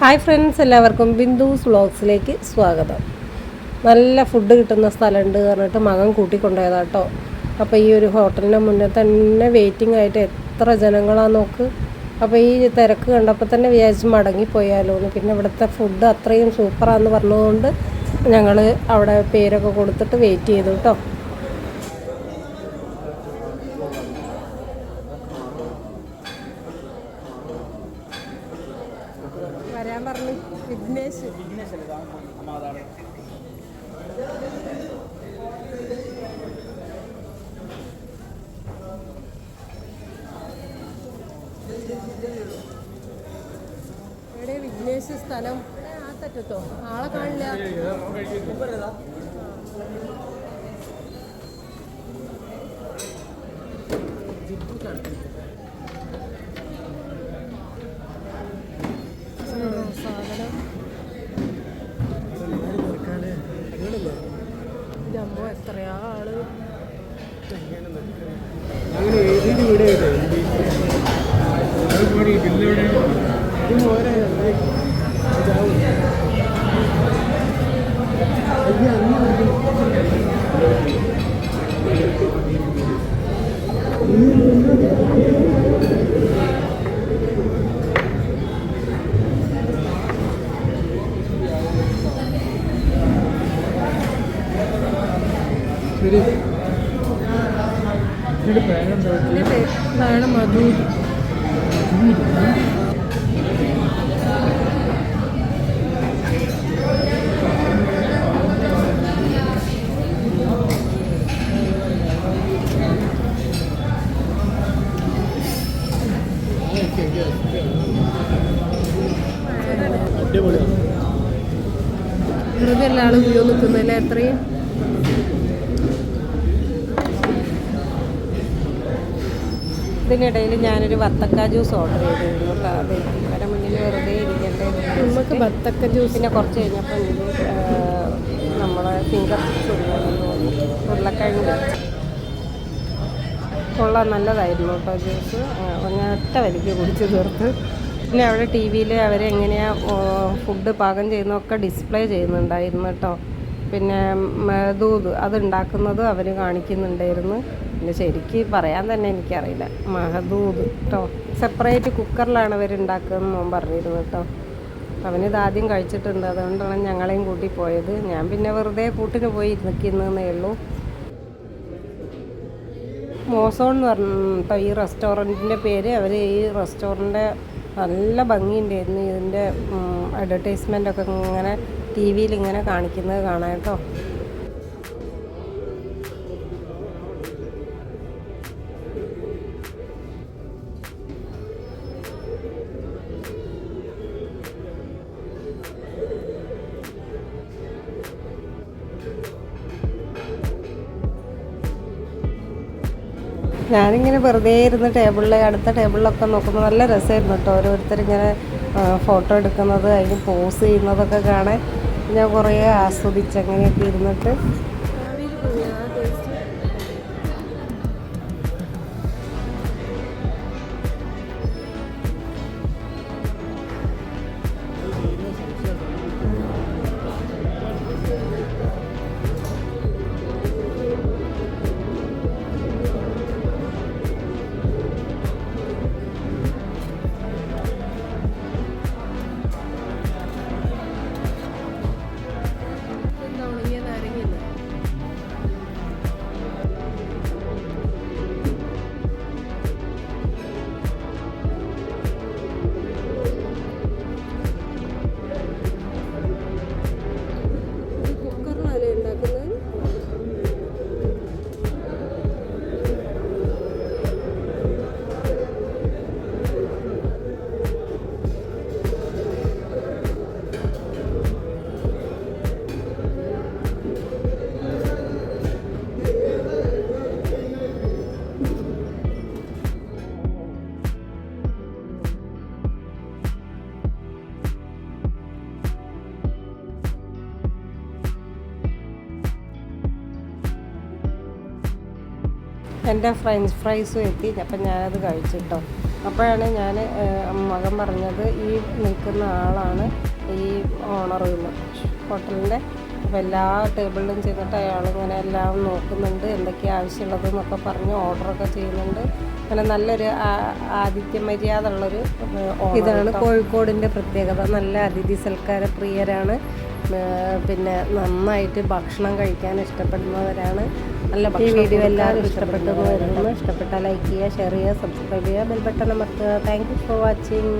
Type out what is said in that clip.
Hi friends എല്ലാവർക്കും ബിന്ദുസ് വ്ളോഗ്സിലേക്ക് സ്വാഗതം. നല്ല ഫുഡ് കിട്ടുന്ന സ്ഥലമുണ്ട് പറഞ്ഞിട്ട് മകൻ കൂട്ടിക്കൊണ്ടുപോയതാ കേട്ടോ അപ്പോൾ ഈ ഒരു ഹോട്ടലിന്റെ മുന്നേ തന്നെ വെയിറ്റിംഗ് ആയിട്ട് എത്ര ജനങ്ങളാണ് നോക്ക്. അപ്പോൾ ഈ തിരക്ക് കണ്ടപ്പോൾ തന്നെ വിചാരിച്ച് മടങ്ങിപ്പോയാലോ എന്ന്. പിന്നെ ഇവിടുത്തെ ഫുഡ് അത്രയും സൂപ്പറാന്ന് പറഞ്ഞതുകൊണ്ട് ഞങ്ങൾ അവിടെ പേരൊക്കെ കൊടുത്തിട്ട് വെയിറ്റ് ചെയ്തു കേട്ടോ വിഘ്നേഷ് വിഘ്നേഷ് സ്ഥലം ആ തറ്റത്തോ ആളെ കാണില്ല ആ, സാധനം എത്രയാ ആൾ. അങ്ങനെ ഇതിന്റെ പേരാണ് മധൂരി വെറുതെ എല്ലാ ആളും ക്യൂ നിൽക്കുന്നല്ലേ എത്രയും ഇതിനിടയിൽ ഞാനൊരു വത്തക്ക ജ്യൂസ് ഓർഡർ ചെയ്തിരുന്നു. അത് ഇവരെ മുന്നിൽ വെറുതെ ഇരിക്കണ്ടേ നമുക്ക് വത്തക്ക ജ്യൂസ് പിന്നെ കുറച്ച് കഴിഞ്ഞപ്പോൾ എനിക്ക് നമ്മളെ ഫിംഗർ ചിപ്സ് തോന്നി ഉരുളക്കിഴങ്ങ് കൊള്ളാൻ നല്ലതായിരുന്നു കേട്ടോ ജ്യൂസ്. ഒറ്റ വലിക്ക് കുടിച്ച് തീർത്ത്. പിന്നെ അവിടെ ടി വിയിൽ അവരെങ്ങനെയാണ് ഫുഡ് പാകം ചെയ്യുന്നതൊക്കെ ഡിസ്പ്ലേ ചെയ്യുന്നുണ്ടായിരുന്നു കേട്ടോ. പിന്നെ ദൂത് അത് ഉണ്ടാക്കുന്നത് അവർ കാണിക്കുന്നുണ്ടായിരുന്നു. പിന്നെ ശരിക്ക് പറയാൻ തന്നെ എനിക്കറിയില്ല. മഹദൂത് കേട്ടോ സെപ്പറേറ്റ് കുക്കറിലാണ് അവർ ഉണ്ടാക്കുന്നതെന്ന് മോൻ പറഞ്ഞിരുന്നു കേട്ടോ. അവനിത് ആദ്യം കഴിച്ചിട്ടുണ്ട്. അതുകൊണ്ടാണ് ഞങ്ങളെയും കൂട്ടി പോയത്. ഞാൻ പിന്നെ വെറുതെ കൂട്ടിന് പോയി നിൽക്കുന്നതേ ഉള്ളൂ. മോസോൺ എന്ന് പറഞ്ഞിട്ടോ ഈ റെസ്റ്റോറന്റിന്റെ പേര് അവർ ഈ റെസ്റ്റോറന്റ് നല്ല ഭംഗിയുണ്ടായിരുന്നു ഇതിന്റെ അഡ്വർടൈസ്മെന്റ് ഒക്കെ ഇങ്ങനെ ടി വിയിൽ ഇങ്ങനെ കാണിക്കുന്നത് കാണാം കേട്ടോ. ഞാനിങ്ങനെ വെറുതെ ഇരുന്ന് ടേബിളിൽ അടുത്ത ടേബിളിലൊക്കെ നോക്കുമ്പോൾ നല്ല രസമായിരുന്നു കേട്ടോ. ഓരോരുത്തരിങ്ങനെ ഫോട്ടോ എടുക്കുന്നത് അതിന് പോസ് ചെയ്യുന്നതൊക്കെ കാണാൻ. ഞാൻ കുറേ ആസ്വദിച്ച് അങ്ങനെയൊക്കെ ഇരുന്നിട്ട് എന്റെ ഫ്രഞ്ച് ഫ്രൈസും എത്തി അപ്പം ഞാനത് കഴിച്ചിട്ടോ അപ്പോഴാണ് ഞാൻ മകൻ പറഞ്ഞത് ഈ നിൽക്കുന്ന ആളാണ് ഈ ഓണർ എന്ന് ഹോട്ടലിന്റെ അപ്പോൾ എല്ലാ ടേബിളിലും ചെന്നിട്ട് അയാൾ ഇങ്ങനെ എല്ലാം നോക്കുന്നുണ്ട് എന്തൊക്കെയാണ് ആവശ്യമുള്ളത് എന്നൊക്കെ പറഞ്ഞ് ഓർഡറൊക്കെ ചെയ്യുന്നുണ്ട്. അങ്ങനെ നല്ലൊരു ആതിഥ്യ മര്യാദ ഉള്ളൊരു ഇതാണ് കോഴിക്കോടിന്റെ പ്രത്യേകത. നല്ല അതിഥി സൽക്കാര പ്രിയരാണ് പിന്നെ നന്നായിട്ട് ഭക്ഷണം കഴിക്കാൻ ഇഷ്ടപ്പെടുന്നവരാണ്. നല്ല ഈ വീഡിയോ എല്ലാവരും ഇഷ്ടപ്പെട്ടു എന്ന് വരുന്നു ഇഷ്ടപ്പെട്ടാൽ ലൈക്ക് ചെയ്യുക ഷെയർ ചെയ്യുക സബ്സ്ക്രൈബ് ചെയ്യുക ബെൽ ബട്ടൺ അമർത്തുക. Thank you for watching